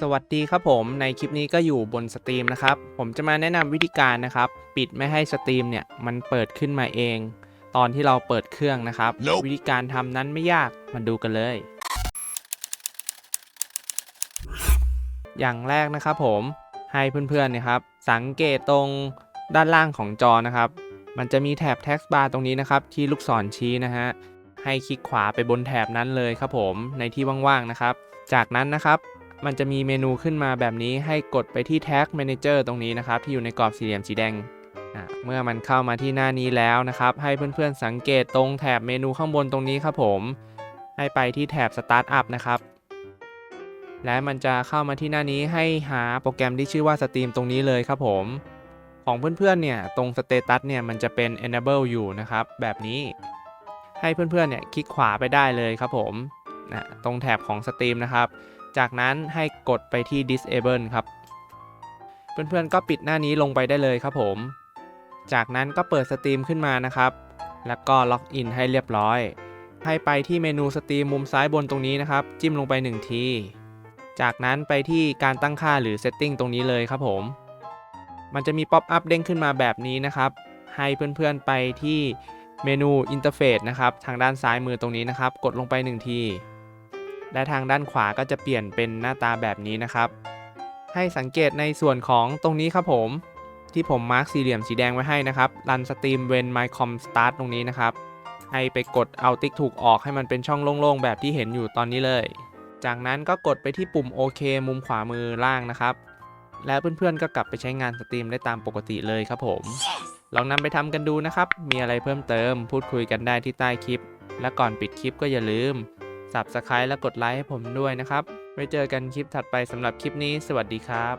สวัสดีครับผมในคลิปนี้ก็อยู่บนสตรีมนะครับ ผมจะมาแนะนำวิธีการนะครับ ปิดไม่ให้สตรีมเนี่ยมันเปิดขึ้นมาเอง ตอนที่เราเปิดเครื่องนะครับ Nope วิธีการทำนั้นไม่ยากมาดูกันเลย อย่างแรกนะครับผมให้เพื่อนๆเนยครับ สังเกตตรงด้านล่างของจอนะครับ มันจะมีแถบ text bar ตรงนี้นะครับ ที่ลูกศรชี้นะฮะให้คลิกขวาไปบนแถบนั้นเลยครับผมในที่ว่างๆนะครับ จากนั้นนะครับ มันจะมีเมนูขึ้นมาแบบนี้ให้กดไปที่ Tag Manager ตรงนี้นะครับ ที่อยู่ในกรอบสี่เหลี่ยมสีแดง เมื่อมันเข้ามาที่หน้านี้แล้วนะครับ ให้เพื่อนๆสังเกตตรงแถบเมนูข้างบนตรงนี้ครับผม ให้ไปที่แถบ Start Up นะครับ และมันจะเข้ามาที่หน้านี้ให้หาโปรแกรมที่ชื่อว่า Steam ตรงนี้เลยครับผม ของเพื่อนๆเนี่ยตรง Status เนี่ยมันจะเป็น Enable อยู่นะครับ แบบนี้ ให้เพื่อนๆเนี่ยคลิกขวาไปได้เลยครับผม นะตรงแถบของ Steam นะครับ จากนั้นให้กดไปที่ disable ครับ เพื่อนๆก็ปิดหน้านี้ลงไปได้เลยครับผม จากนั้นก็เปิดสตรีมขึ้นมานะครับ แล้วก็ล็อกอินให้เรียบร้อย ให้ไปที่เมนูสตรีมมุมซ้ายบนตรงนี้นะครับ จิ้มลงไป 1 ที จากนั้นไปที่การตั้งค่าหรือ setting ตรงนี้เลยครับผม มันจะมีป๊อปอัพเด้งขึ้นมาแบบนี้นะครับ ให้เพื่อนๆไปที่เมนูอินเทอร์เฟซนะครับ ทางด้านซ้ายมือตรงนี้นะครับ กดลงไป 1 ที และทางด้านขวาก็จะเปลี่ยนเป็นหน้าตาแบบนี้นะครับ ให้สังเกตในส่วนของตรงนี้ครับผม ที่ผมมาร์กสี่เหลี่ยมสีแดงไว้ให้นะครับรันสตรีมเวน my com start ตรงนี้นะครับ ให้ไปกดเอาติ๊กถูกออกให้มันเป็นช่องโล่งๆ แบบที่เห็นอยู่ตอนนี้เลย จากนั้นก็กดไปที่ปุ่มโอเคมุมขวามือล่างนะครับ แล้วเพื่อนๆก็กลับไปใช้งานสตรีมได้ตามปกติเลยครับผม ลองนำไปทำกันดูนะครับ มีอะไรเพิ่มเติม พูดคุยกันได้ที่ใต้คลิป และก่อนปิดคลิปก็อย่าลืม Subscribe และกดไลค์ให้ผมด้วยนะครับ ไว้เจอกันคลิปถัดไปสำหรับคลิปนี้ สวัสดีครับ